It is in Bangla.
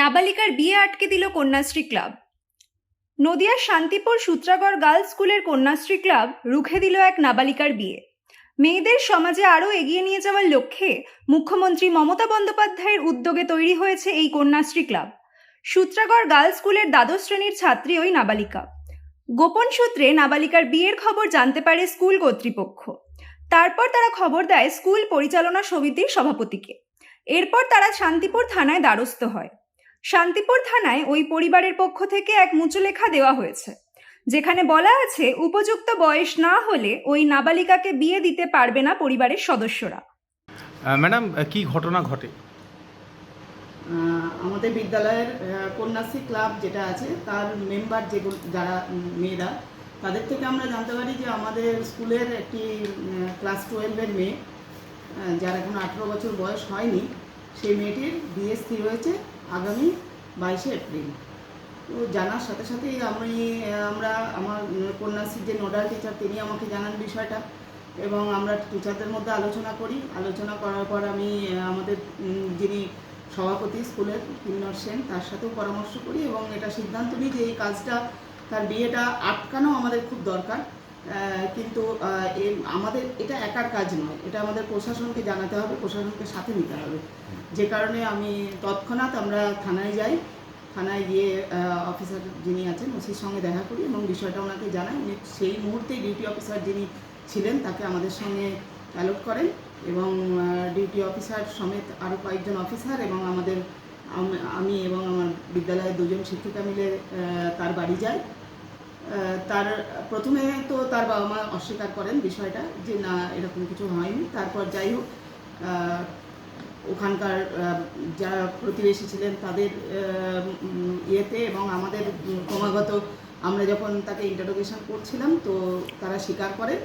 নাবালিকার বিয়ে আটকে দিল কন্যাশ্রী ক্লাব। নদিয়ার শান্তিপুর সূত্রাগড় গার্লস স্কুলের কন্যাশ্রী ক্লাব রুখে দিল এক নাবালিকার বিয়ে। মেয়েদের সমাজে আরও এগিয়ে নিয়ে যাওয়ার লক্ষ্যে মুখ্যমন্ত্রী মমতা বন্দ্যোপাধ্যায়ের উদ্যোগে তৈরি হয়েছে এই কন্যাশ্রী ক্লাব। সূত্রাগড় গার্লস স্কুলের দ্বাদশ শ্রেণির ছাত্রী ওই নাবালিকা। গোপন সূত্রে নাবালিকার বিয়ের খবর জানতে পারে স্কুল কর্তৃপক্ষ। তারপর তারা খবর দেয় স্কুল পরিচালনা সমিতির সভাপতিকে। এরপর তারা শান্তিপুর থানায় দ্বারস্থ হয়। শান্তিপুর থানায় ওই পরিবারের পক্ষ থেকে এক মুচলেখা দেওয়া হয়েছে যেখানে বলা আছে উপযুক্ত বয়স না হলে ওই নাবালিকাকে বিয়ে দিতে পারবে না পরিবারের সদস্যরা। ম্যাডাম কি ঘটনা ঘটে? আমাদের বিদ্যালয়ের কন্যাশ্রী ক্লাব যেটা আছে তার মেম্বার যেগুলো যারা মেয়েরা তাদের থেকে আমরা জানতে পারি যে আমাদের স্কুলের একটি ক্লাস টুয়েলভের মেয়ে যার এখন আঠেরো বছর বয়স হয়নি সেই মেয়েটির বিয়ে স্থির হয়েছে। আগামী বাইশে এপ্রিল। তো জানার সাথে সাথেই আমি, আমরা আমার কন্যাশ্রীর যে নোডাল টিচার, তিনি আমাকে জানান বিষয়টা এবং আমরা টিচারদের মধ্যে আলোচনা করি। আলোচনা করার পর আমি, আমাদের যিনি সভাপতি স্কুলের কিন্নর সেন, তার সাথেও পরামর্শ করি এবং এটা সিদ্ধান্ত নিই যে এই কাজটা, তার বিয়েটা আটকানো আমাদের খুব দরকার। কিন্তু আমাদের এটা একার কাজ নয়। এটা আমাদের প্রশাসনকে জানাতে হবে প্রশাসনকে সাথে নিতে হবে। যে কারণে আমি তৎক্ষণাৎ আমরা থানায় যাই। থানায় গিয়ে অফিসার যিনি আছেন ওসির সঙ্গে দেখা করি এবং বিষয়টা ওনাকে জানাই। উনি সেই মুহূর্তেই ডিউটি অফিসার যিনি ছিলেন তাকে আমাদের সঙ্গে অ্যালোট করেন এবং ডিউটি অফিসার সমেত আরও কয়েকজন অফিসার এবং আমাদের আমি এবং আমার বিদ্যালয়ের দুজন শিক্ষিকা মিলে তার বাড়ি আহ, তার, প্রথমে তো তার বাবা মা অস্বীকার করেন বিষয়টা যে না, এরকম কিছু হয়নি। তারপর যাই হোক ওখানকার যারা প্রতিবেশী ছিলেন তাদের ইয়েতে এবং আমাদের ক্রমাগত আমরা যখন তাকে ইন্টারোগেশন করছিলাম তো তারা স্বীকার করেন